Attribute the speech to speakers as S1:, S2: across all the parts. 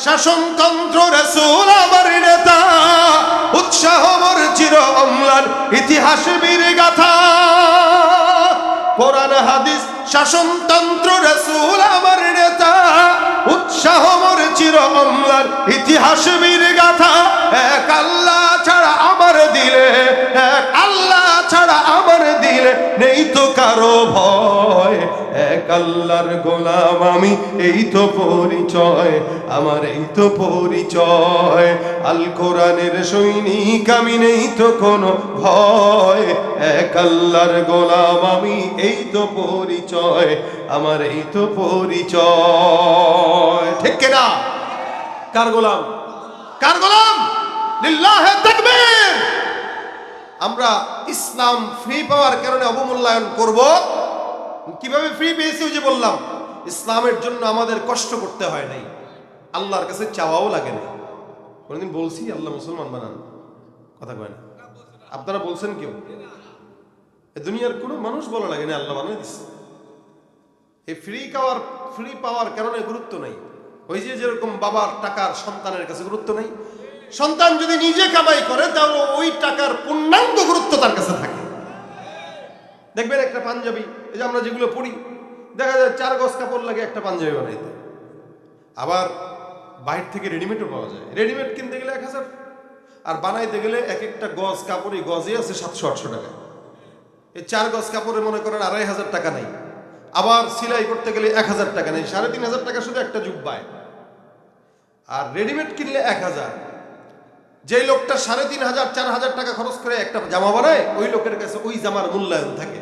S1: শাসনতন্ত্র রসুল আমার নেতা উৎসাহ মোর চির অম্লান ইতিহাস বীর গাথা কোরআন হাদিস শাসনতন্ত্র রসুল আমার নেতা। উৎসাহ মোর চির অম্লান, ইতিহাস বীর গাথা। এক আল্লাহ ছাড়া আমার দিলে, এক আল্লাহ ছাড়া আমার দিলে নেই তো কারও ভয়। এক আল্লাহর গোলাম আমি, এই তো পরিচয়, আমার এই তো পরিচয়। আল কোরআনের সৈনিক আমি, নেই তো কোনো ভয়। এক আল্লাহর গোলাম আমি, এই তো পরিচয়। আমার এই তো পরিচয়। ঠিক কিনা কার গোলাম? কার গোলাম? আমরা ইসলাম ফ্রি পাওয়ার কারণে অবমূল্যায়ন করব। কীভাবে ফ্রি পেয়েছি ওই যে বললাম, ইসলামের জন্য আমাদের কষ্ট করতে হয় নাই। আল্লাহর কাছে চাওয়াও লাগে না। কোনোদিন বলছি আল্লাহ মুসলমান বানান? কথা কয় না। আপনারা বলছেন কেউ? দুনিয়ার কোনো মানুষ বলা লাগে না, আল্লাহ বানিয়ে দিচ্ছে এই ফ্রি খাওয়ার ফ্রি পাওয়ার কারণে গুরুত্ব নাই। ওই যে যেরকম বাবার টাকার সন্তানের কাছে গুরুত্ব নেই, সন্তান যদি নিজে কামাই করে, তাহলে ওই টাকার পূর্ণাঙ্গ গুরুত্ব তার কাছে থাকে। দেখবেন একটা পাঞ্জাবি, এই যে আমরা যেগুলো পড়ি, দেখা যায় চার গজ কাপড় লাগে একটা পাঞ্জাবি বানাইতে। আবার বাইরে থেকে রেডিমেডও পাওয়া যায়। রেডিমেড কিনতে গেলে এক হাজার, আর বানাইতে গেলে এক একটা গজ কাপড়ই গজে আছে সাতশো আটশো টাকা। এই চার গজ কাপড়ে মনে করেন আড়াই হাজার টাকা নেই। আবার সেলাই করতে গেলে এক হাজার টাকা নেই, সাড়ে তিন হাজার টাকা শুধু একটা জুব্বায় আর রেডিমেড কিনলে এক হাজার। যেই লোকটা সাড়ে তিন হাজার, চার হাজার টাকা খরচ করে একটা জামা বানায়, ওই লোকের কাছে ওই জামার মূল্যায়ন থাকে।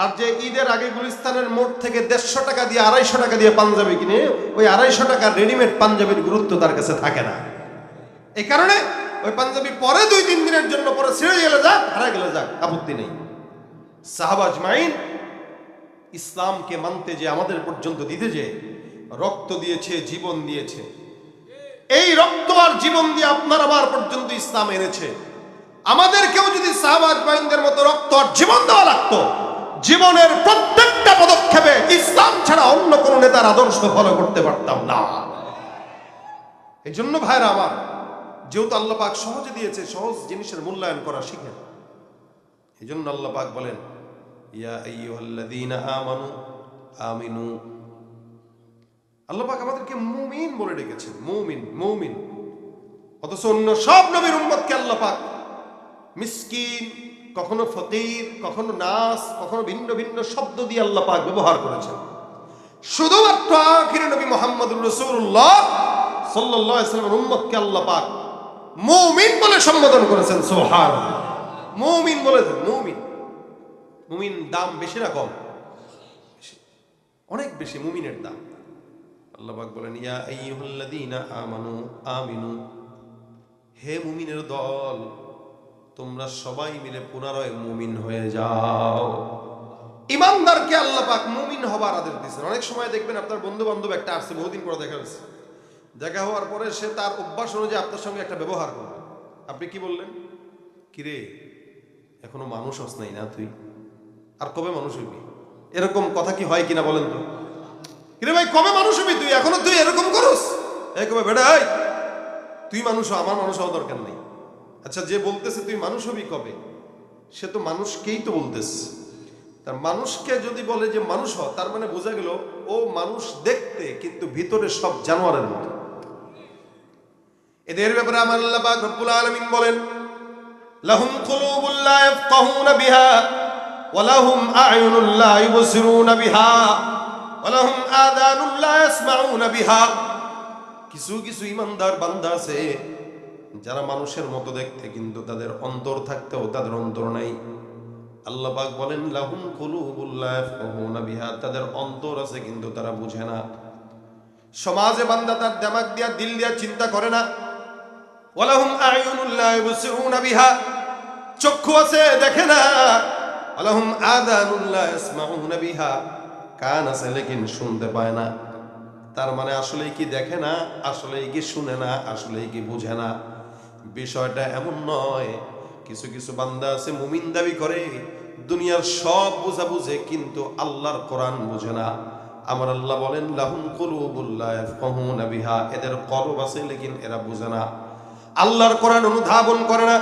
S1: আর যে ঈদের আগে গুলিস্তানের মোড় থেকে দেড়শো টাকা দিয়ে আড়াইশো টাকা দিয়ে পাঞ্জাবি কিনে, ওই আড়াইশো টাকার রেডিমেড পাঞ্জাবির গুরুত্ব তার কাছে থাকে না। এই কারণে ওই পাঞ্জাবি পরে দুই, তিন দিনের জন্য পরে ছেড়ে গেলে যাক হারা গেলে যাক, আপত্তি নেই। সাহাবাজ মাইন ইসলামকে মানতে যে আমাদের পর্যন্ত দিতে যে রক্ত দিয়েছে, জীবন দিয়েছে। এই রক্ত আর জীবন দিয়ে আপনার আমার পর্যন্ত ইসলাম এনেছে। আমাদেরকেও যদি সাহাবাজ মাইনদের মতো রক্ত আর জীবন দেওয়া লাগতো, জীবনের প্রত্যেকটা পদক্ষেপে ইসলাম ছাড়া অন্য কোন নেতার আদর্শ ফলো করতে পারতাম না। এই জন্য ভাইরা আমার, যেহেতু আল্লাহ পাক সহজে দিয়েছে, সহজ জিনিসের মূল্যায়ন করা শিখেন। এই জন্য আল্লাহ পাক বলেন ইয়া আইয়ুহাল্লাযীনা আমানু, আমিনু। আল্লাহ আমাদেরকে মুমিন বলে ডেকেছেন, মুমিন মুমিন। অথচ অন্য সব নবীর উম্মতকে আল্লাহ মিসকিন, কখনো ফকির, কখনো নাস, কখনো ভিন্ন ভিন্ন শব্দ দিয়ে আল্লাহ পাক ব্যবহার করেছেন। শুধুমাত্র আখিরে নবী মোহাম্মদুর রসুল্লাহ সাল্লাল্লাহু আলাইহি ওয়াসাল্লামের উম্মতকে আল্লাহ পাক মুমিন বলে সম্বোধন করেছেন সুবহান মুমিন বলেছেন মুমিন। মুমিন দাম বেশি না কম? অনেক বেশি মুমিনের দাম। আল্লাহ পাক বলেন, ইয়া আইয়ুহাল্লাযীনা আমানু, আমিনু। হে মুমিনের দল, তোমরা সবাই মিলে পুনরায় মুমিন হয়ে যাও। ইমানদারকে আল্লাহ পাক মুমিন হবার আদেশ দিয়েছেন। অনেক সময় দেখবেন আপনার বন্ধু বান্ধব একটা আসছে, বহুদিন পরে দেখা হয়েছে। দেখা হওয়ার পরে সে তার অভ্যাস অনুযায়ী আপনার সঙ্গে একটা ব্যবহার করবে আপনি কি বললেন? কিরে, এখনও মানুষ হস নাই না তুই? আর কবে মানুষ হইবি? এরকম কথা কি হয় কিনা বলেন তো? কিরে ভাই, কবে মানুষ হবি তুই? এখনও তুই এরকম করস? এই কবে বেড়া এই! তুই মানুষ আমার মানুষ হওয়া দরকার নেই। আচ্ছা যে বলতেছে তুই মানুষ হবি কবে? সে তো মানুষকেই তো বলতেছে। তার মানুষকে যদি বলে যে মানুষ হ, তার মানে বোঝা গেল ও মানুষ দেখতে কিন্তু ভিতরে সব জানোয়ারের মতো। এদের ব্যাপারে আমার আল্লাহ রব্বুল আলামিন বলেন, লাহুম কুলুবুল লা ইয়াফকাহুনা বিহা। ওয়া লাহুম আ'য়ুনুল লা ইবসিরুনা বিহা ওয়া লাহুম আযানুল লা ইয়াসমাউনা বিহা। কিছু কিছু ইমানদার বান্দা আছে, যারা মানুষের মতো দেখতে, কিন্তু তাদের অন্তর থাকতেও তাদের অন্তর নাই। আল্লাহ পাক বলেন, লাহুম কুলুবুল লা ইয়াফকাহুনা বিহা। তাদের অন্তর আছে, কিন্তু তারা বুঝে না। সমাজে বান্দা তার দেমাগ দিয়া, দিল দিয়া চিন্তা করে না। ওয়ালাহুম আয়ুনুন লা ইবসিরুনা বিহা। চক্ষু আছে, দেখে না। ওয়ালাহুম আযানুন লা ইয়াসমাউনা বিহা। কান আছে লেকিন শুনতে পায় না। তার মানে আসলে কি দেখে না আসলে কি শুনে না আসলে কি বুঝে না। বিষয়টা এমন নয়, কিছু কিছু বান্দা আছে, মুমিন দাবি করে, দুনিয়ার সব বোঝা বুঝে, কিন্তু আল্লাহর কোরআন বুঝে না। আমার আল্লাহ বলেন, লাহুম কুলুবুল্লাহ বিহা। এদের কলব আছে, লেকিন এরা বুঝে না। আল্লাহর কোরআন অনুধাবন করে না।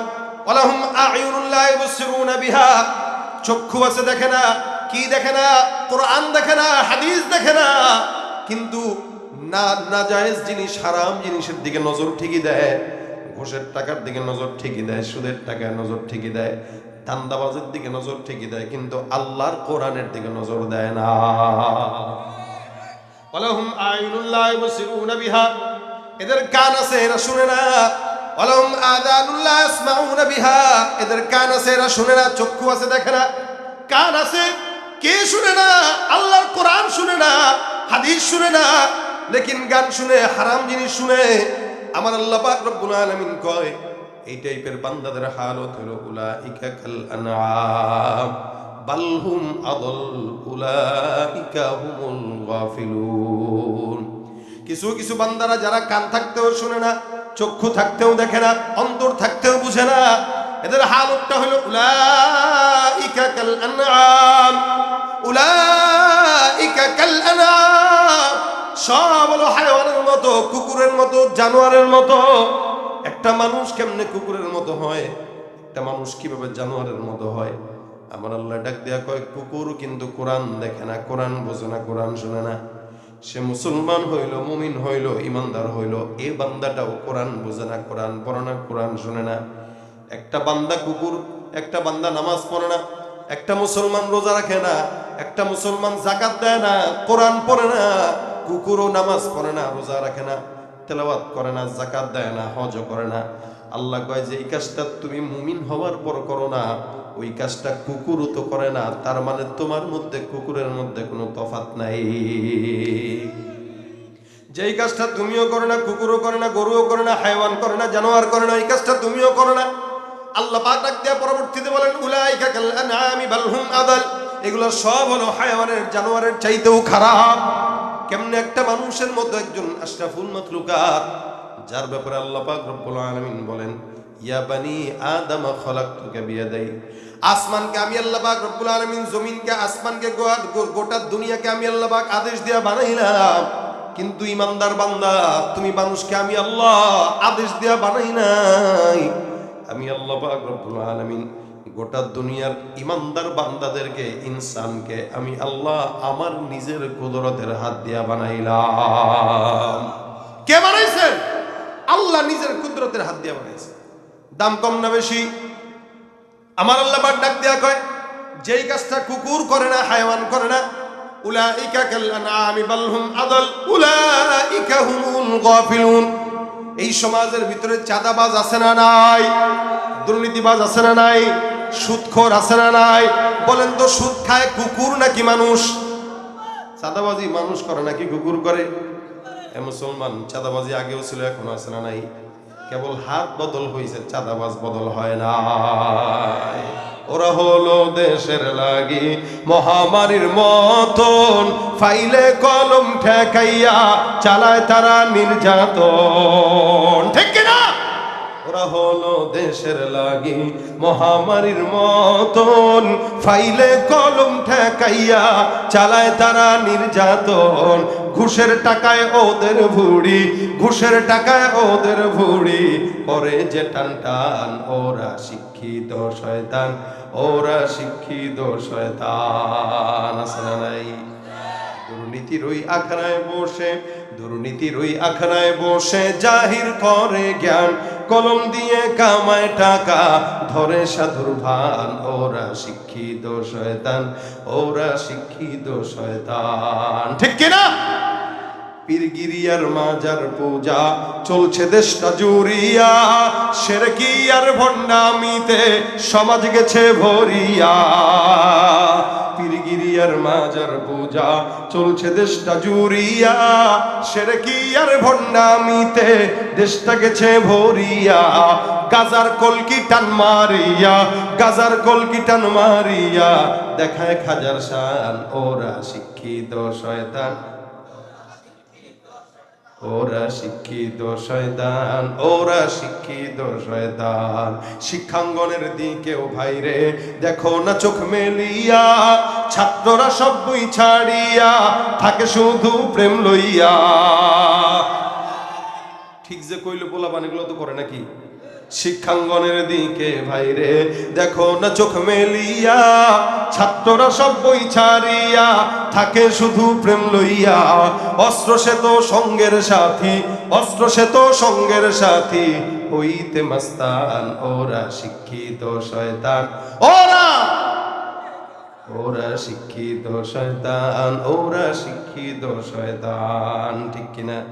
S1: ওয়ালাহুম আ'য়ুনুল্লাহ বিহা। চক্ষু আছে দেখে না, কি দেখে না, কোরআন দেখে না, হাদিস দেখে না। কিন্তু না না নাজায়েজ জিনিস, হারাম জিনিসের দিকে নজর ঠিকই দেয়, ঘোষের টাকার দিকে নজর ঠিকই দেয়, সুদের টাকায় নজর ঠিকই দেয়, ধান্দাবাজের দিকে নজর ঠিকই দেয়, কিন্তু আল্লাহর কোরআনের দিকে নজর দেয় না। এদের কান আছে, এরা শুনে না। ওয়ালাহুম আযানুল্লাহ ইয়াসমাউনা বিহা। এদের কান আছে, এরা শুনে না, চক্ষু আছে, দেখে না। কান আছে, কে শুনে না? আল্লাহর কোরআন শুনে না, হাদিস শুনে না। লেকিন গান শুনে, হারাম জিনিস শুনে। আমার আল্লাহ পাক রব্বুল আলামিন কয়, এই টাইপের বান্দাদের হালত হলো উলাইকা কাল আনআম। বাল হুম আদল, উলাইকা হুমুল গাফিলুন। কিছু কিছু বান্দারা যারা কান থাকতেও শুনে না চক্ষু থাকতেও দেখে না, অন্তর থাকতেও বুঝে না। এদের হালতটা হলো সব হলো হায়ওয়ানের মতো, কুকুরের মতো, জানোয়ারের মতো। একটা মানুষ কেমনে কুকুরের মতো হয়? একটা মানুষ কীভাবে জানোয়ারের মতো হয়? আমার আল্লাহ ডাক দেয়া কয়, কুকুর কিন্তু কোরআন দেখে না, কোরআন বোঝে না, কোরআন শোনে না। সে মুসলমান হইল, মুমিন হইল, ইমানদার হইল, এ বান্দাটাও কোরআন বোঝে না, কোরআন পড়ে না, কোরআন শোনে না। একটা বান্দা কুকুর, একটা বান্দা নামাজ পড়ে না, একটা মুসলমান রোজা রাখে না, একটা মুসলমান জাকাত দেয় না, কোরআন পড়ে না, কুকুরও নামাজ পড়ে না, রোজা রাখে না, তেলাওয়াত করে না জাকাত দেয় না হজ করে না। আল্লাহ কয় যে, এই কাজটা তুমি মুমিন হওয়ার পর করো না। ওই কাজটা কুকুরও তো করে না। তার মানে তোমার মধ্যে, কুকুরের মধ্যে কোনো তফাত নাই। যেই কাজটা তুমিও করো না, কুকুরও করে না, গরুও করে না, হাইওয়ান করে না, জানোয়ার করে না, এই কাজটা তুমিও করো না। আল্লাহ পাক ডাক দেয়া পরবর্তীতে বলেন, উলাইকা কাল আনআমি বাল হুম আদাল। এগুলো সব হলো হাইওয়ানের, জানোয়ারের চাইতেও খারাপ। কেমনে একটা মানুষের মতো একজন আশরাফুল মাখলুকাত যার ব্যাপারে আল্লাহ পাক রব্বুল আলামিন বলেন, ইয়া বানি আদম খলাকতুকা বিয়াদাই। আসমানকে আমি আল্লাহ পাক রব্বুল আলামিন, জমিনকে, আসমানকে গোটা দুনিয়াকে আমি আল্লাহ পাক আদেশ দিয়া বানাইলাম। কিন্তু ইমানদার বান্দা, তুমি মানুষকে আমি আল্লাহ আদেশ দিয়া বানাই নাই। আমি আল্লাহ পাক রব্বুল আলামিন গোটা দুনিয়ার ইমানদার বান্দাদেরকে, ইনসানকে আমি আল্লাহ আমার নিজের কুদরতের হাত দিয়া বানাইলাম। কে বানাইছেন? আল্লাহ নিজের কুদরতের হাত দিয়া বানাইছে দাম কম না বেশি? আমার আল্লাহ পাক ডাক দেয়া কয়, যেই কাজটা কুকুর করে না, হায়ওয়ান করে না, উলাইকা কাল আনআমি বাল হুম আদাল, উলাইকা হুমুল গাফিলুন। এই সমাজের ভিতরে চাঁদাবাজ আছে না নাই? দুর্নীতিবাজ আছে না নাই? সুদখোর আছে না নাই? বলেন তো, সুদ খায় কুকুর নাকি মানুষ? চাঁদাবাজি মানুষ করে নাকি কুকুর করে? এ মুসলমান চাঁদাবাজি আগেও ছিল, এখনও আছে না নাই? কেবল হাত বদল হয়েছে চাঁদাবাজ বদল হয় না ওরা হলো দেশের লাগি, মহামারীর মতন। ফাইলে কলম ঠেকাইয়া চালায় তারা নির্যাতন। ঠিক কিনা ওরা হলো দেশের লাগি, মহামারীর মতন। ফাইলে কলম ঠেকাইয়া চালায় তারা নির্যাতন। ঘুষের টাকায় ওদের ভুড়ি, ঘুষের টাকায় ওদের ভুড়ি। করে যে টান টান, ওরা শিক্ষিত শয়তান, ওরা শিক্ষিত শয়তান। না নাই। দুর্নীতির ওই আখড়ায় বসে, দুর্নীতির ওই আখড়ায় বসে জাহির করে জ্ঞান। কলম দিয়ে কামায় টাকা, ধরে সাধুর ভান। ওরা শিক্ষিত শয়তান, ওরা শিক্ষিত শয়তান। ঠিক কিনা? পীরগিরিয়ার মাজার পূজা। চলছে দেশটা জুড়িয়া, সেরকি আর ভণ্ডামিতে সমাজ গেছে ভরিয়া। পীর গিরিয়ার মাজার পূজা, চলছে দেশটা জুরিয়া সেরে কি আর ভণ্ডামিতে দেশটা গেছে ভরিয়া। গাজার কলকি টান মারিয়া, গাজার কলকি টান মারিয়া। দেখায় খাজার শান ওরা শিক্ষিত শয়তান। ওরা শিক্ষিত শয়তান, ওরা শিক্ষিত শয়তান। শিক্ষাঙ্গনের দিকেও ভাইরে, দেখো না চোখ মেলিয়া, ছাত্ররা সব বই ছাড়িয়া থাকে শুধু প্রেম লইয়া। ঠিক যে কইল পোলা বানিগুলো তো করে নাকি? শিক্ষাঙ্গনের দিকে ভাইরে। দেখো না চোখ মেলিয়া, ছাত্ররা সব বই ছাড়িয়া থাকে শুধু প্রেম লইয়া। অস্ত্র সে তো সঙ্গের সাথী অস্ত্র সে তো সঙ্গের সাথী, হইতে মাস্তান, ওরা শিক্ষিত শয়তান। ওরা! ওরা শিক্ষিত শয়তান, ওরা শিক্ষিত শয়তান, ঠিক কিনা?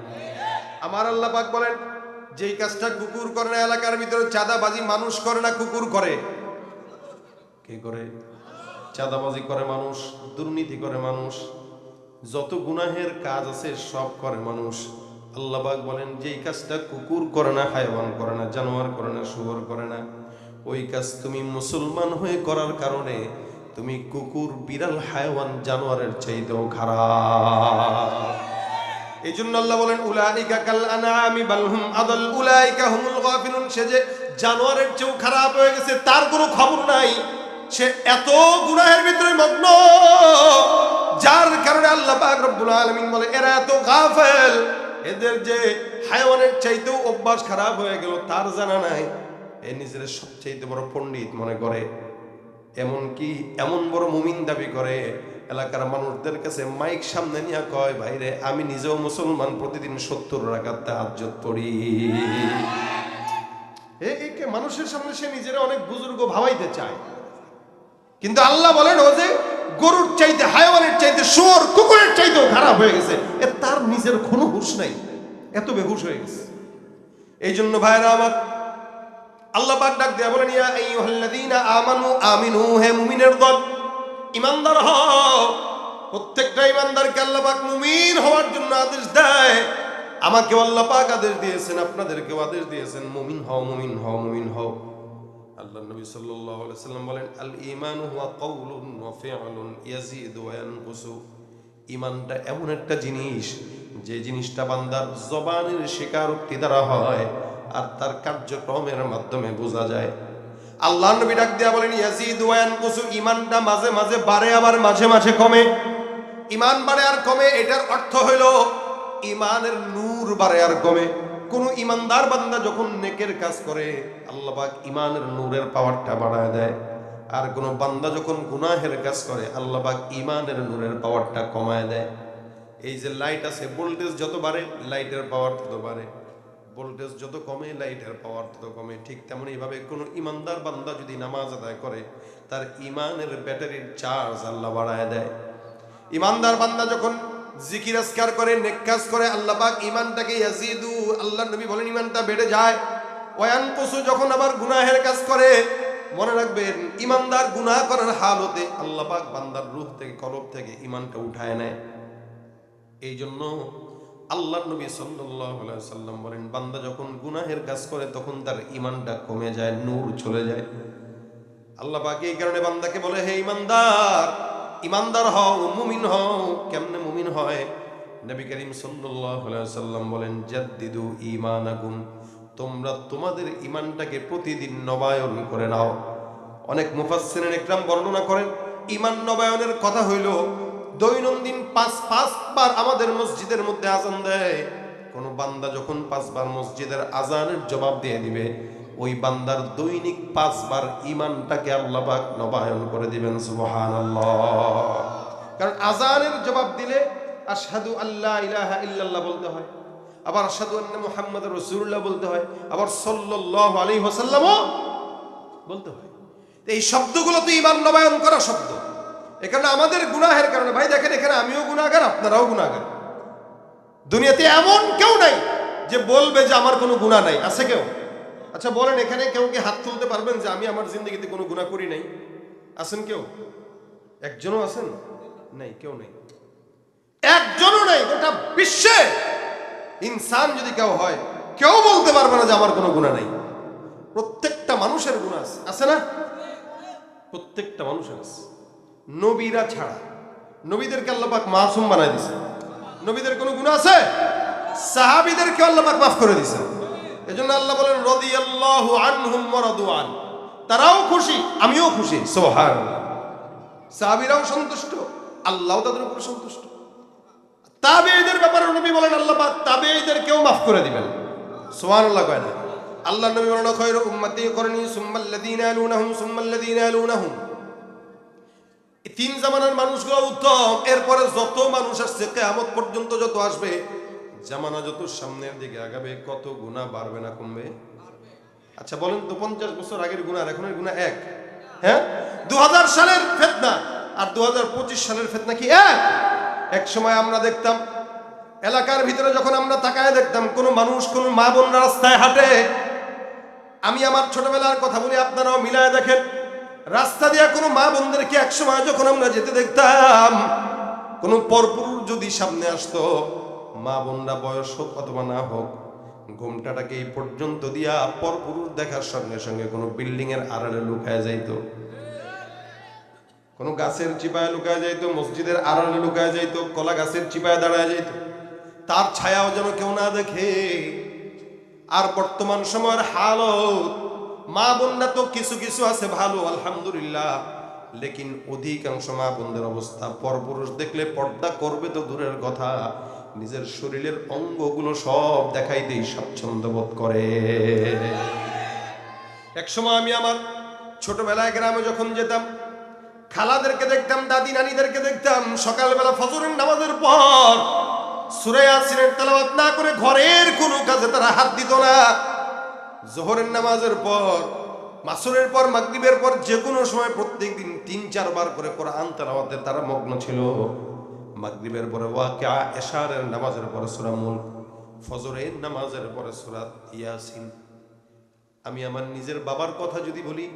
S1: আমার আল্লাহ পাক বলেন যেই কাজটা কুকুর করে না, এলাকার ভিতরে চাঁদাবাজি মানুষ করে না, কুকুর করে? কে করে? চাঁদাবাজি করে মানুষ, দুর্নীতি করে মানুষ, যত গুনাহের কাজ আছে সব করে মানুষ। আল্লাহ পাক বলেন, যেই কাজটা কুকুর করে না হায়ওয়ান করে না, জানোয়ার করে না, শুয়োর করে না, ওই কাজ তুমি মুসলমান হয়ে করার কারণে তুমি কুকুর, বিড়াল হায়ওয়ান জানোয়ারের চাইতেও খারাপ। এই জন্য আল্লাহ বলেন, উলাইকা কাল আনআমি বাল হুম আদাল, উলাইকা হুমুল গাফিলুন। সে যে জানোয়ারের চেয়েও খারাপ হয়ে গেছে, তার কোনো খবর নাই। সে এত গুনাহের ভিতরে মগ্ন, যার কারণে আল্লাহ পাক রব্বুল আলামিন বলে, এরা এত গাফেল, এদের যে হায়াওয়ানের চাইতেও অভ্যাস খারাপ হয়ে গেল, তার জানা নাই। এ নিজের সবচাইতে বড় পণ্ডিত মনে করে এমন কি এমন বড় মুমিন দাবি করে এলাকার মানুষদের কাছে মাইক সামনে নিয়ে কয়, ভাইরে, আমি নিজেও মুসলমান, প্রতিদিন সত্তর রাখার তাহাজ্জত পড়ি। একে মানুষের সামনে সে নিজেরা অনেক বুজুর্গ ভাবাইতে চায়। কিন্তু আল্লাহ বলেন, ও যে গরুর চাইতে, হায়াওয়ানের চাইতে শুয়োর, কুকুরের চাইতেও খারাপ হয়ে গেছে। এ, তার নিজের কোনো হুশ নাই। এত বেহুশ হয়ে গেছে। এই জন্য ভাইরা আমার, আল্লাহ পাক ডাক দেয়া বলেন, ইয়া আইয়ুহাল্লাযীনা আমানু, আমিনু, হে মুমিনের দল ইমানদার হও। প্রত্যেকটা ইমানদারকে আল্লাহ পাক মুমিন হওয়ার জন্য আদেশ দেয়। আমাকে আল্লাহ পাক আদেশ দিয়েছেন, আপনাদেরকেও আদেশ দিয়েছেন, মুমিন হও মুমিন হও মুমিন হও। আল্লাহ নবী সাল্লাল্লাহু আলাইহি সাল্লাম বলেন, আল ঈমানু হুয়া কাউলুন ওয়া ফি'লুন ইয়াজিদু ওয়া ইয়ানকুসু। ইমানটা এমন একটা জিনিস, যে জিনিসটা বান্দার জবানের স্বীকারোক্তি দ্বারা হয়, আর তার কার্যক্রমের মাধ্যমে বোঝা যায়। আল্লাহ নবী ডাক দিয়া বলেন, ইয়াজিদ ওয়ান কুসু ইমানটা মাঝে মাঝে বাড়ে, আবার মাঝে মাঝে কমে। ইমান বাড়ে আর কমে, এটার অর্থ হইল ইমানের নূর বাড়ে আর কমে। কোন ইমানদার বান্দা যখন নেকের কাজ করে, আল্লাহ পাক ইমানের নূরের পাওয়ারটা বাড়ায় দেয়। আর কোন বান্দা যখন গুনাহের কাজ করে, আল্লাহ পাক ইমানের নূরের পাওয়ারটা কমায় দেয়। এই যে লাইট আছে, ভোল্টেজ যত বাড়ে, লাইটের পাওয়ার তত বাড়ে। ভোল্টেজ যত কমে লাইটের পাওয়ার তত কমে, ঠিক তেমন এইভাবে কোনো ইমানদার বান্দা যদি নামাজ আদায় করে, তার ইমানের ব্যাটারির চার্জ আল্লাহ বাড়ায় দেয়। ইমানদার বান্দা যখন জিকির আসকার করে নেক কাজ করে, আল্লাহ পাক ইমানটাকে ইয়াজিদু আল্লাহ নবী বলেন ইমানটা বেড়ে যায়। ওয়ান যখন আবার গুনাহের কাজ করে, মনে রাখবেন, ইমানদার গুনাহ করার হালতে আল্লাহ পাক বান্দার রূহ থেকে, কলব থেকে ইমানটা উঠায় নেয়। এই জন্য আল্লাহ নবী সাল্লাম বলেন, বান্দা যখন গুনাহের কাজ করে, তখন তার ইমানটা কমে যায়, নূর চলে যায়। আল্লাহ পাক এই কারণে বান্দাকে বলে, হে ইমানদার ইমানদার হও, মুমিন হও, কেমনে মুমিন হয়? নবী করিম সাল্লাম বলেন, জাদ্দিদু ইমান আগুন তোমরা তোমাদের ইমানটাকে প্রতিদিন নবায়ন করে নাও। অনেক মুফাসসিরিন একরাম বর্ণনা করেন ইমান নবায়নের কথা হইল দৈনন্দিন পাঁচ, পাঁচবার আমাদের মসজিদের মধ্যে আজান দেয়। কোন বান্দা যখন পাঁচবার মসজিদের আজানের জবাব দিয়ে দিবে, ওই বান্দার দৈনিক পাঁচবার ইমানটাকে আল্লাহ পাক নবায়ন করে দিবেন, সুবহানাল্লাহ। কারণ আজানের জবাব দিলে আশহাদু আল্লাহ ইলাহা ইল্লাল্লাহ বলতে হয়, আবার আশহাদু আন্না মুহাম্মাদ রাসূলুল্লাহ বলতে হয়, আবার সাল্লাল্লাহু আলাইহি ওয়াসাল্লামও বলতে হয়। এই শব্দগুলো তো ইমান নবায়ন করা শব্দ। এখানে আমাদের গুনাহের কারণে, ভাই দেখেন এখানে আমিও গুনাহগার, আপনারাও গুনাহগার। দুনিয়াতে এমন কেউ নাই যে বলবে যে আমার কোনো গুনাহ নাই। আছে কেউ? আচ্ছা বলেন, এখানে কেউ কি হাত তুলতে পারবেন যে আমি আমার জিন্দগিতে কোনো গুনাহ করি নাই? আছেন কেউ? একজনও আছেন? নেই, কেউ নেই। একজনও নেই, গোটা বিশ্বে ইনসান যদি কেউ হয়, কেউ বলতে পারবে না যে আমার কোনো গুণা নেই। প্রত্যেকটা মানুষের গুণা আছে। আছে না? প্রত্যেকটা মানুষের আছে। নবীরা ছাড়া। নবীদেরকে আল্লাপাক মাসুম বানাই দিছে। নবীদের কোনো গুণ আছে? সাহাবিদেরকে আল্লাপাক মাফ করে দিছে। এজন্য আল্লাহ বলেন, রাদিয়াল্লাহু আনহুম ওয়া রাদু তারাও খুশি, আমিও খুশি। সুবহানাল্লাহ। সাহাবীরাও সন্তুষ্ট, আল্লাহও তাদের উপর সন্তুষ্ট। তাবেঈদের ব্যাপারে নবী বলেন, আল্লাহ পাক তাবেঈদেরকেও মাফ করে দিবেন। সুবহানাল্লাহ কয় না। আল্লাহ নবী বলেন খায়রু উম্মতি করনি সুম্মাল্লাযীনা ইয়ালুনাহুম সুম্মাল্লাযীনা ইয়ালুনাহুম। তিন জামানার মানুষগুলো উত্তম, এরপরে যত মানুষ আসছে, কেয়ামত পর্যন্ত যত আসবে, জামানা যত সামনের দিকে আগাবে, কত গুণা বাড়বে না কমবে? আচ্ছা বলেন তো, পঞ্চাশ বছর আগের গুণা আর এখনের গুণা এক। হ্যাঁ? দু সালের ফেতনা আর দু হাজার পঁচিশ সালের ফেতনা কি এক? এক সময় আমরা দেখতাম, এলাকার ভিতরে যখন আমরা তাকায় দেখতাম, কোনো মানুষ কোনো মা বোনরা রাস্তায় হাঁটে। আমি আমার ছোটবেলার কথা বলি, আপনারাও মিলায় দেখেন। রাস্তা দিয়ে কোনো মা বোনদেরকে এক সময় যখন আমরা যেতে দেখতাম, কোনো পরপুরুষ যদি সামনে আসতো, মা বোনরা বয়স হোক অথবা না হোক, ঘুমটাটাকে এই পর্যন্ত দিয়া পরপুরুষ দেখার সঙ্গে সঙ্গে কোনো বিল্ডিং এর আড়ালে লুকায় যাইত। কোনো গাছের চিপায় লুকায় যাইতো, মসজিদের আড়ালে লুকায় যাইতো, কলা গাছের চিপায় দাঁড়ায় যাইত। তার ছায়াও যেন কেউ না দেখে। আর বর্তমান সময়ের হালত মা বোনরা তো কিছু কিছু আছে ভালো, আলহামদুলিল্লাহ। লেকিন অধিকাংশ মা বোনদের অবস্থা, পরপুরুষ দেখলে পর্দা করবে তো দূরের কথা, নিজের শরীরের অঙ্গগুলো সব দেখাইতেই স্বাচ্ছন্দ্য বোধ করে। একসময় আমি আমার ছোটবেলায় গ্রামে যখন যেতাম, খালাদেরকে দেখতাম, দাদি নানিদেরকে দেখতাম, সকালবেলা ফজরের নামাজের পর সুরে আসিনের তেলাওয়াত না করে ঘরের কোনো কাজে তারা হাত দিত না। জোহরের নামাজের পর, মাসুরের পর, মাগরিবের পর যে কোনো সময় প্রত্যেক দিন তিন, চারবার করে কোরআন তেলাওয়াতে তারা মগ্ন ছিল। মাগরিবের পরে ওয়াকিয়া, এশারের নামাজের পরে সূরা মুলক ফজরের নামাজের পরে সূরা ইয়াসিন। আমি আমার নিজের বাবার কথা যদি বলি,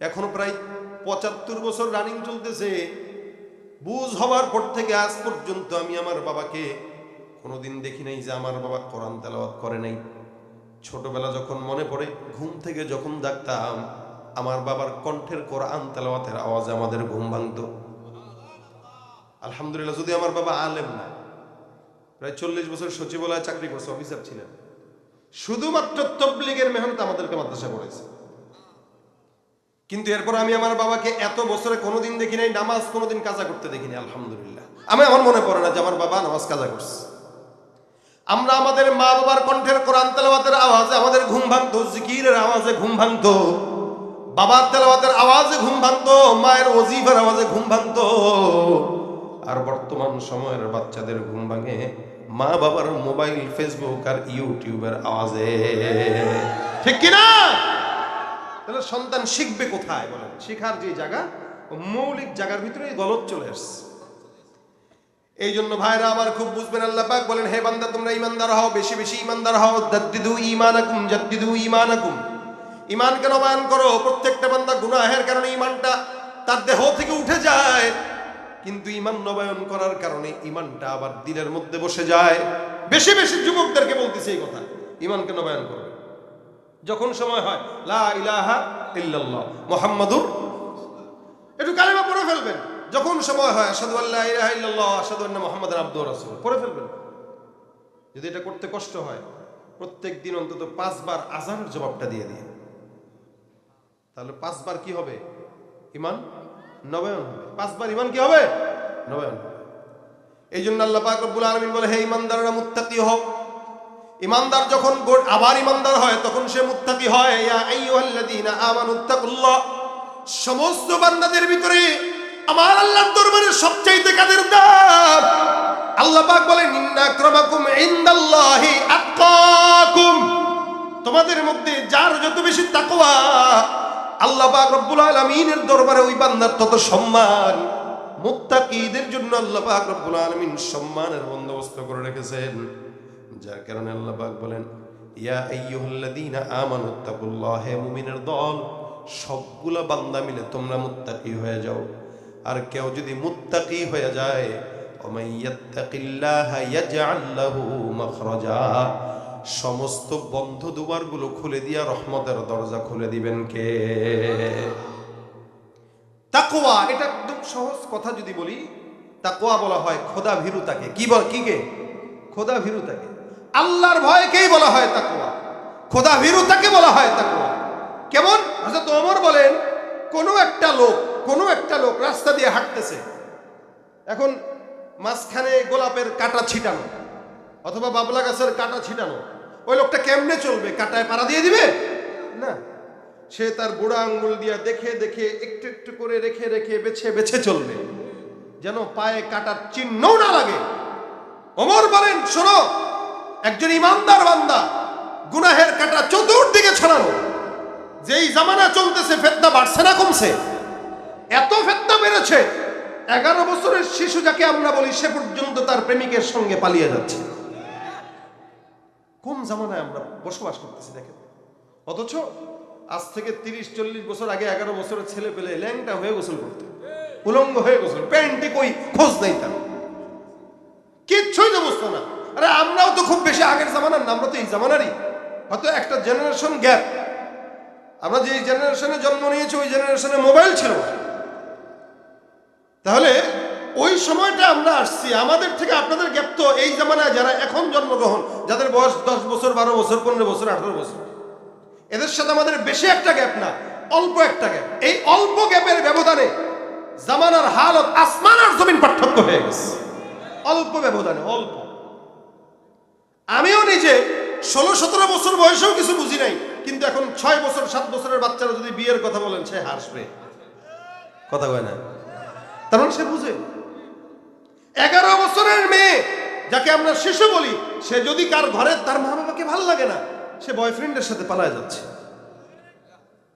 S1: এখনও প্রায় পঁচাত্তর বছর রানিং চলতেছে। বুঝ হওয়ার পর থেকে আজ পর্যন্ত আমি আমার বাবাকে কোনোদিন দেখি নাই যে আমার বাবা কোরআন তেলাওয়াত করে নাই। ছোটবেলা যখন মনে পড়ে, ঘুম থেকে যখন ডাকতাম আমার বাবার কণ্ঠের কোরআন তেলাওয়াতের আওয়াজে আমাদের ঘুম ভাঙতো। আলহামদুলিল্লাহ, যদি আমার বাবা আলেম না, প্রায় চল্লিশ বছর সচিবালয়ে চাকরি করছে, অফিসার ছিলেন। শুধুমাত্র তবলিগের মেহনত আমাদেরকে মাদ্রাসা পড়েছে কিন্তু এরপর আমি আমার বাবাকে এত বছরে কোনোদিন দেখি নাই, নামাজ কোনোদিন কাজা করতে দেখিনি, আলহামদুলিল্লাহ। আমি আমার মনে পড়ে না যে আমার বাবা নামাজ কাজা করছে। আমরা আমাদের মা বাবার কণ্ঠের কোরআন তেলাওয়াতের আওয়াজে আমাদের ঘুম ভাঙতো, জিকিরের আওয়াজে ঘুম ভাঙতো, বাবার তেলাওয়াতের আওয়াজে ঘুম ভাঙতো, মায়ের ওজিফার আওয়াজে ঘুম ভাঙতো। আর বর্তমান সময়ের বাচ্চাদের ঘুম ভাঙে মা বাবার মোবাইল, ফেসবুক আর ইউটিউবের আওয়াজে। ঠিক কিনা তাহলে সন্তান শিখবে কোথায় বলেন? শেখার যে জায়গা মৌলিক জায়গার ভিতরে গলত চলে আসছে। এই জন্য ভাইরা আমার খুব বুঝবেন আল্লাহ পাক বলেন, হে বান্দা, তোমরা ইমানদার হও, বেশি বেশি ইমানদার হও, জাদ্দিদু ঈমানাকুম জাদ্দিদু ঈমানাকুম। ঈমানকে নবায়ন করো? প্রত্যেকটা বান্দা গুনাহের কারণে ইমানটা তার দেহ থেকে উঠে যায়। কিন্তু ইমান নবায়ন করার কারণে ইমানটা আবার দিলের মধ্যে বসে যায়। বেশি বেশি যুবকদেরকে বলতেছি এই কথা। ইমানকে নবায়ন করবে? যখন সময় হয়, লা ইলাহা ইল্লাল্লাহ, মুহাম্মাদুর একটু কালেমা পড়ে ফেলবেন। যখন সময় হয় আসাদু আল্লাহ আসাদু আন্না মুহাম্মাদান আবদুর রাসূল পড়ে ফেলবেন। যদি এটা করতে কষ্ট হয়, প্রত্যেক দিন অন্তত পাঁচবার আজানের জবাবটা দিয়ে দিয়ে তাহলে পাঁচবার কি হবে? ইমান নবায়ন হবে। পাঁচবার ইমান কি হবে? নবায়ন এই জন্য আল্লাহ পাক রব্বুল আলামিন বলে, হে ইমানদাররা মুত্তাকি হোক ইমানদার যখন আবার ইমানদার হয়, তখন সে মুত্তাকি হয়। ইয়া আইয়ুহাল্লাযীনা আমানুত্তাকুল্লাহ সমস্ত বান্দাদের ভিতরে আমার আল্লাহর দরবারে সবচাইতে কাদের দাম আল্লাহ পাক বলেন, ইন্না আক্রামাকুম ইনদাল্লাহি আতকাকুম। তোমাদের মধ্যে যার যত বেশি তাকওয়া, আল্লাহ পাক রব্বুল আলামিনের দরবারে ওই বান্দার তত সম্মান। মুত্তাকিদের জন্য আল্লাহ পাক রব্বুল আলামিন সম্মানের বন্দোবস্ত করে রেখেছেন। যার কারণে আল্লাহ পাক বলেন, ইয়া আইয়ুহাল্লাযীনা আমানুত্তাকুল্লাহ হে মুমিনের দল, সবগুলা বান্দা মিলে তোমরা মুত্তাকি হয়ে যাও। আর কেউ যদি মুত্তাকি হয়ে যায় সমস্ত বন্ধ দুবারগুলো খুলে দিয়া রহমতের দরজা খুলে দিবেন কে? তাকুয়া এটা একদম সহজ কথা যদি বলি তাকুয়া বলা হয় খোদা ভীরুতাকে কি বল, কি কে? খোদা ভীরুতাকে আল্লাহর ভয়কেই বলা হয় তাকুয়া খোদা ভীরুতাকে বলা হয় তাকুয়া কেমন? আচ্ছা ওমর বলেন, কোনো একটা লোক কোনো একটা লোক রাস্তা দিয়ে হাঁটতেছে। এখন মাঝখানে গোলাপের কাটা ছিটানো, অথবা বাবলা গাছের কাটা ছিটানো। ওই লোকটা কেমনে চলবে? কাটায় পাড়া দিয়ে দিবে? না। সে তার বুড়া আঙ্গুল দিয়া দেখে দেখে একটু একটু করে রেখে রেখে বেছে বেছে চলবে। যেন পায়ে কাটার চিহ্নও না লাগে। অমর বলেন, শোনো, একজন ইমানদার বান্দা গুনাহের কাটা চতুর্দিকে ছড়ানো। যেই জামানা চলতেছে ফেতনা বাড়ছে না কমছে। এত ফেতনা বেড়েছে, এগারো বছরের শিশু যাকে আমরা বলি, সে পর্যন্ত তার প্রেমিকের সঙ্গে পালিয়ে যাচ্ছে। কোন জামানায় আমরা বসবাস করতেছি দেখেন? অথচ আজ থেকে তিরিশ, চল্লিশ বছর আগে এগারো বছরের ছেলে পেলে ল্যাংটা হয়ে গোসল করতে, উলঙ্গ হয়ে গোসল, প্যান্টে কই খোঁজ নেই তার কিচ্ছুই তো বুঝতো না। আরে আমরাও তো খুব বেশি আগের জামানার না, আমরা তো এই জামানারই। হয়তো একটা জেনারেশন গ্যাপ আমরা যে জেনারেশনে জন্ম নিয়েছি, ওই জেনারেশনে মোবাইল ছিল না। তাহলে ওই সময়টা আমরা আসছি। আমাদের থেকে আপনাদের গ্যাপ তো এই জামানায় যারা এখন জন্মগ্রহণ, যাদের বয়স দশ বছর, বারো বছর, পনেরো বছর, আঠারো বছর। এদের সাথে আমাদের বেশি একটা গ্যাপ না, অল্প একটা গ্যাপ। এই অল্প গ্যাপের ব্যবধানে জামানার হালত আসমান আর জমিন পার্থক্য হয়ে গেছে। অল্প ব্যবধানে, অল্প। আমিও নিজে ষোলো, সতেরো বছর বয়সেও কিছু বুঝি নাই, কিন্তু এখন ছয় বছর, সাত বছরের বাচ্চারা যদি বিয়ের কথা বলেন, সে হাসবে। কথা কয় না? তার মানে সে বুঝে এগারো বছরের মেয়ে যাকে আমরা শিশু বলি সে যদি কার ঘরে তার মা বাবাকে ভালো লাগে না সে বয়ফ্রেন্ডের সাথে পালায় যাচ্ছে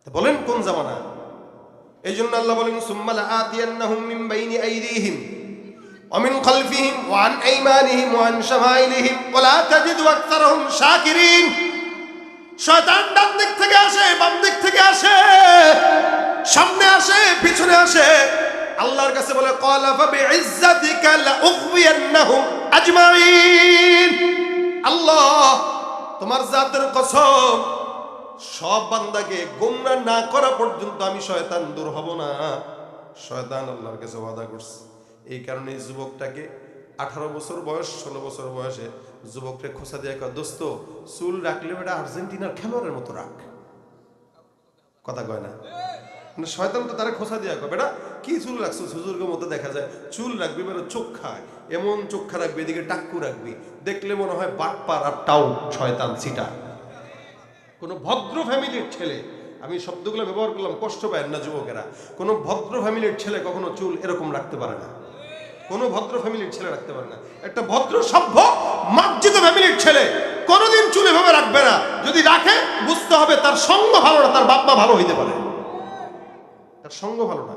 S1: তা বলেন কোন জামানা এই জন্য আল্লাহ বলেন সুম্মালা আতিয়ান্নাহুম মিন বাইনি আইদিহিম ومن خلفهم وعن أيمانهم وعن شمائلهم ولا تجد أكثرهم شاكرين শয়তান ডান দিক থেকে আসে বাম দিক থেকে আসে সামনে আসে পিছনে আসে আল্লাহর কাছে বলে আল্লাহ, তোমার জাতের কসম, সব বান্দাকে গোমরা না করা পর্যন্ত আমি শয়তান দূর হব না। শয়তান আল্লাহর কাছে ওয়াদা করছে। এই কারণে যুবকটাকে আঠারো বছর বয়স, ষোলো বছর বয়সে যুবককে খোসা দিয়ে কয়, দোস্ত, চুল রাখলে বেটা আর্জেন্টিনার খেলোয়াড়ের মতো রাখ। কথা কয় না। মানে শয়তান তো তারা খোসা দিয়া কয়, বেটা, কি চুল রাখছো? হুজুরকে মতো দেখা যায়, চুল রাখবি বেটা, চোখা এমন চোখা রাখবি, এদিকে টাক্কু রাখবি, দেখলে মনে হয় বাটপার আর টাউ শয়তান সিটা কোনো ভদ্র ফ্যামিলির ছেলে, আমি শব্দগুলো ব্যবহার করলাম, কষ্ট পায় না যুবকেরা, কোনো ভদ্র ফ্যামিলির ছেলে কখনো চুল এরকম রাখতে পারে না। কোনো ভদ্র ফ্যামিলির ছেলে রাখতে পারে না। একটা ভদ্র, সভ্য, মার্জিত ফ্যামিলির ছেলে কোনোদিন চুল এভাবে রাখবে না। যদি রাখে, বুঝতে হবে তার সঙ্গ ভালো না, তার বাপ মা ভালো হইতে পারে। তার সঙ্গ ভালো না।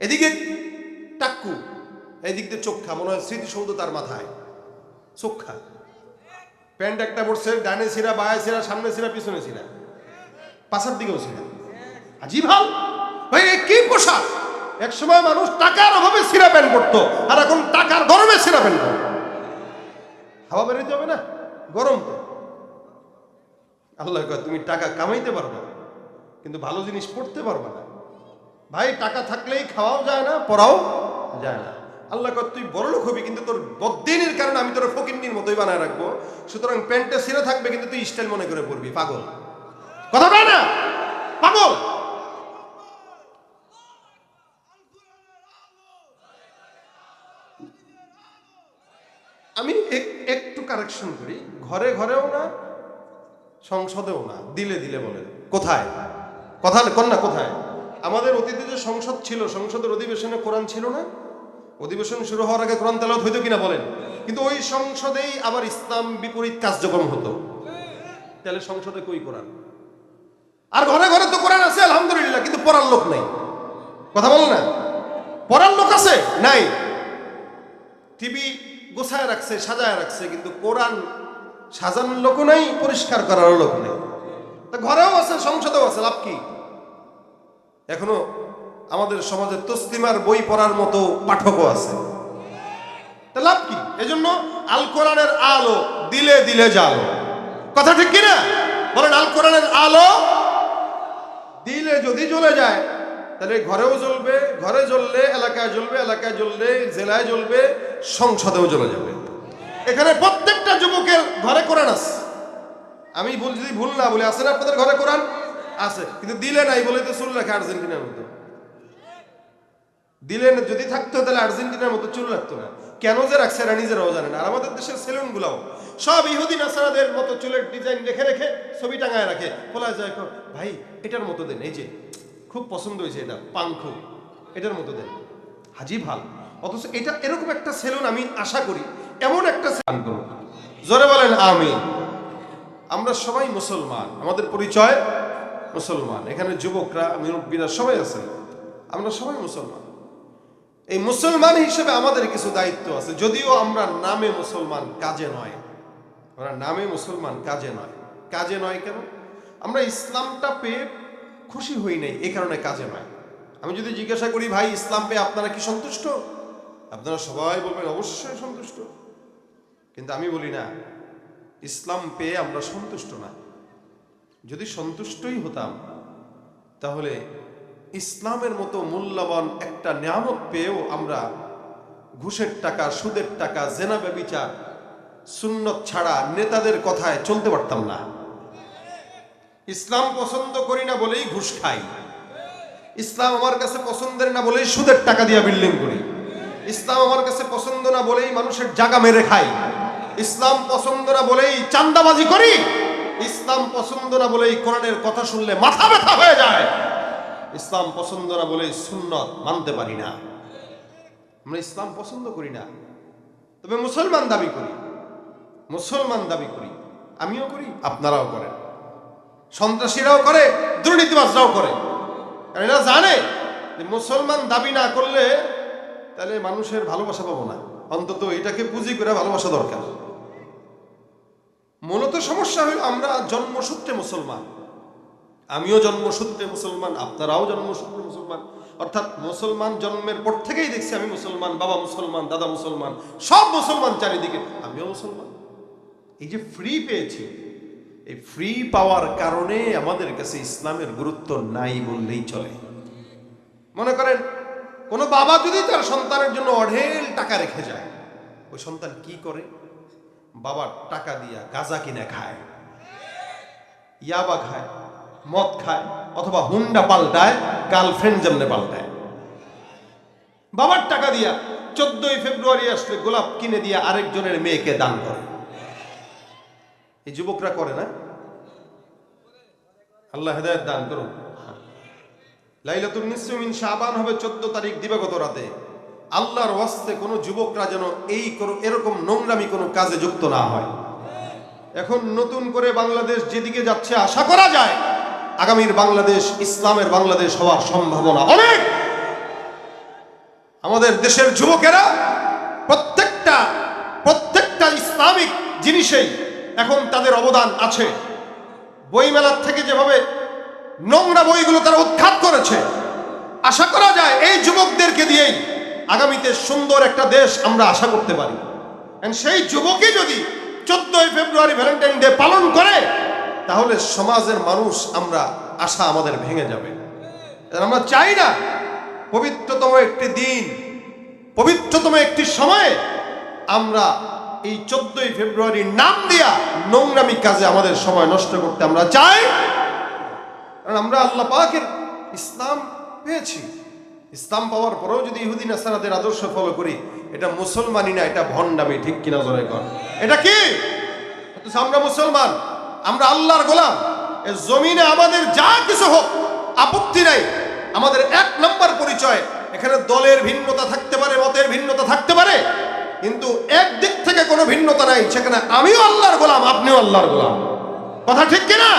S1: এদিকে টাক্কু এদিক দিয়ে চোখা মনে হয় স্মৃতিসৌধ তার মাথায়। চোখা প্যান্ট একটা পড়ছে ডানে ছিঁড়া, বায়ে ছিঁড়া, সামনে ছিঁড়া, পিছনে ছিঁড়া। পাশার দিকেও ছিঁড়া। আজি ভালো? ভাই কি পোশাক? এক সময় মানুষ টাকার অভাবে ছিঁড়া প্যান্ট পরতো, আর এখন টাকার গরমে ছিঁড়া প্যান্ট পরে। হাওয়া বেরোতে হবে না? গরম আল্লাহ তুমি টাকা কামাইতে পারবে, কিন্তু ভালো জিনিস পড়তে পারবে না। ভাই, টাকা থাকলেই খাওয়াও যায় না, পড়াও যায় না। আল্লাহ কর তুই বড় লোক হবি, কিন্তু তোর বদিনের কারণে আমি তোর ফকিন্নির মতোই বানায় রাখব। সুতরাং প্যান্টটা ছিঁড়ে থাকবে, কিন্তু তুই স্টাইল মনে করে পড়বি পাগল। কথা বলে না? পাগল। আমি এক- একটু কারেকশন করি। ঘরে ঘরেও না, সংসদেও না, দিলে দিলে বলে কোথায়? কথা কোন না কোথায়? আমাদের অতীতে যে সংসদ ছিল, সংসদের অধিবেশনে কোরআন ছিল না? অধিবেশন শুরু হওয়ার আগে কোরআন তেলাওয়াত হইতো কিনা বলেন? কিন্তু ওই সংসদেই আবার ইসলাম বিপরীত কার্যক্রম হতো। তাহলে সংসদে কই কোরআন? আর ঘরে ঘরে তো কোরআন আছে, আলহামদুলিল্লাহ, কিন্তু পড়ার লোক নাই। কথা বল না? পড়ার লোক আছে? নাই। টিভি গোছায় রাখছে, সাজায় রাখছে, কিন্তু কোরআন সাজানোর লোকও নাই, পরিষ্কার করার লোক নেই। তা ঘরেও আছে, সংসদেও আছে, লাভ কি? এখনও আমাদের সমাজে তসলিমার বই পড়ার মতো পাঠকও আছে। লাভ কি? এজন্য আল কোরআনের আলো দিলে দিলে জালো। কথা ঠিক কিনা? বলেন, আল কোরআনের আলো দিলে যদি জ্বলে যায়, তাহলে ঘরেও জ্বলবে, ঘরে জ্বললে এলাকায় জ্বলবে, এলাকায় জ্বললে জেলায় জ্বলবে, সংসদেও জ্বলে যাবে। এখানে প্রত্যেকটা যুবকের ঘরে কোরআন আছে। আমি ভুল যদি ভুল না বলি, আছে না আপনাদের ঘরে কোরআন? আছে, কিন্তু দিলে নাই বলে তো চুল রাখে আর্জেন্টিনার মতো। দিলে যদি থাকতো তাহলে আর্জেন্টিনার মতো চুল রাখতো না। কেন যে রাখছে এরা নিজেরাও জানে না। আর আমাদের দেশের সেলুন গুলাও সব ইহুদি নাসারাদের মতো চুলের ডিজাইন রেখে রেখে ছবি টাঙায় রাখে। বলা যায় ভাই, এটার মতো দেন, এই যে, খুব পছন্দ হয়েছে এটা, পাংখু, এটার মতো দেন। হাজি ভালো। অথচ এটা এরকম একটা সেলুন আমি আশা করি, এমন একটা সেলুন জোরে বলেন আমি আমরা সবাই মুসলমান, আমাদের পরিচয় মুসলমান। এখানে যুবকরা, মুরব্বীরা সবাই আছে। আমরা সবাই মুসলমান। এই মুসলমান হিসেবে আমাদের কিছু দায়িত্ব আছে। যদিও আমরা নামে মুসলমান কাজে নয়। আমরা নামে মুসলমান কাজে নয়। কাজে নয় কেন? আমরা ইসলামটা পেয়ে খুশি হই নাই এই কারণে কাজে নয়। আমি যদি জিজ্ঞাসা করি, ভাই, ইসলাম পেয়ে আপনারা কি সন্তুষ্ট? আপনারা সবাই বলবেন, অবশ্যই সন্তুষ্ট। কিন্তু আমি বলি না, ইসলাম পেয়ে আমরা সন্তুষ্ট না। যদি সন্তুষ্টই হতাম, তাহলে ইসলামের মতো মূল্যবান একটা নিয়ামত পেয়েও আমরা ঘুষের টাকা, সুদের টাকা, জেনা ব্যবিচার, সুন্নত ছাড়া নেতাদের কথায় চলতে পারতাম না। ইসলাম পছন্দ করি না বলেই ঘুষ খাই। ইসলাম আমার কাছে পছন্দের না বলেই সুদের টাকা দিয়া বিল্ডিং করি। ইসলাম আমার কাছে পছন্দ না বলেই মানুষের জায়গা মেরে খাই। ইসলাম পছন্দ না বলেই চান্দাবাজি করি। ইসলাম পছন্দ না বলেই কোরআনের কথা শুনলে মাথা ব্যথা হয়ে যায়। ইসলাম পছন্দ না বলেই সুন্নত মানতে পারি না। আমরা ইসলাম পছন্দ করি না। তবে মুসলমান দাবি করি। মুসলমান দাবি করি। আমিও করি, আপনারাও করেন। সন্ত্রাসীরাও করে, দুর্নীতিবাজরাও করে। কারণ এরা জানে যে মুসলমান দাবি না করলে তাহলে মানুষের ভালোবাসা পাবো না। অন্তত এটাকে পুঁজি করে ভালোবাসা দরকার। মূলত সমস্যা হলো আমরা জন্মসূত্রে মুসলমান। আমিও জন্মসূত্রে মুসলমান, আপনারাও জন্মসূত্রে মুসলমান। অর্থাৎ মুসলমান জন্মের পর থেকেই দেখছি আমি মুসলমান, বাবা মুসলমান, দাদা মুসলমান, সব মুসলমান চারিদিকে। আমিও মুসলমান। এই যে ফ্রি পেয়েছি, এই ফ্রি পাওয়ার কারণে আমাদের কাছে ইসলামের গুরুত্ব নাই বললেই চলে। মনে করেন, কোনো বাবা যদি তার সন্তানের জন্য অঢেল টাকা রেখে যায়, ওই সন্তান কি করে? বাবার টাকা দিয়া গাঁজা কিনে খায়। ইয়াবা খায়, মদ খায়, অথবা হুন্ডা পাল্টায় গার্লফ্রেন্ড যেমনে পাল্টায়। বাবার টাকা দিয়া চোদ্দই ফেব্রুয়ারি আসলে গোলাপ কিনে দিয়ে আরেকজনের মেয়েকে দান করে। এই যুবকরা করে না? আল্লাহ হেদায়ত দান করুন। লাইলাতুল নিসফ মিন শাবান হবে 14 তারিখ দিবাগত রাতে। আল্লাহর ওয়াস্তে কোনো যুবকরা যেন এই কোনো এরকম নোংরামি কোনো কাজে যুক্ত না হয়। এখন নতুন করে বাংলাদেশ যেদিকে যাচ্ছে, আশা করা যায় আগামীর বাংলাদেশ, ইসলামের বাংলাদেশ হওয়ার সম্ভাবনা অনেক। আমাদের দেশের যুবকেরা প্রত্যেকটা প্রত্যেকটা ইসলামিক জিনিসেই এখন তাদের অবদান আছে। বইমেলার থেকে যেভাবে নোংরা বইগুলো তারা উৎখাত করেছে, আশা করা যায় এই যুবকদেরকে দিয়েই আগামীতে সুন্দর একটা দেশ আমরা আশা করতে পারি। সেই যুবকই যদি চোদ্দই ফেব্রুয়ারি ভ্যালেন্টাইন ডে পালন করে, তাহলে সমাজের মানুষ আমরা আশা আমাদের ভেঙে যাবে। আমরা চাই না পবিত্রতম একটি দিন, পবিত্রতম একটি সময়ে আমরা এই চোদ্দই ফেব্রুয়ারির নাম দিয়া নোংরামি কাজে আমাদের সময় নষ্ট করতে আমরা চাই। কারণ আমরা আল্লাহ পাকের ইসলাম পেয়েছি। ইসলাম পাওয়ার পরেও যদি ইহুদি নাসারাদের আদর্শ ফলো করি, এটা মুসলমানই না, এটা ভণ্ডামি ঠিক কিনা জোরে কর এটা কি? আমরা মুসলমান, আমরা আল্লাহর গোলাম। এ জমিনে আমাদের যা কিছু হোক, আপত্তি নাই। আমাদের এক নম্বর পরিচয়, এখানে দলের ভিন্নতা থাকতে পারে, মতের ভিন্নতা থাকতে পারে, কিন্তু এক দিক থেকে কোনো ভিন্নতা নাই, সেখানে আমিও আল্লাহর গোলাম, আপনিও আল্লাহর গোলাম। কথা ঠিক কিনা?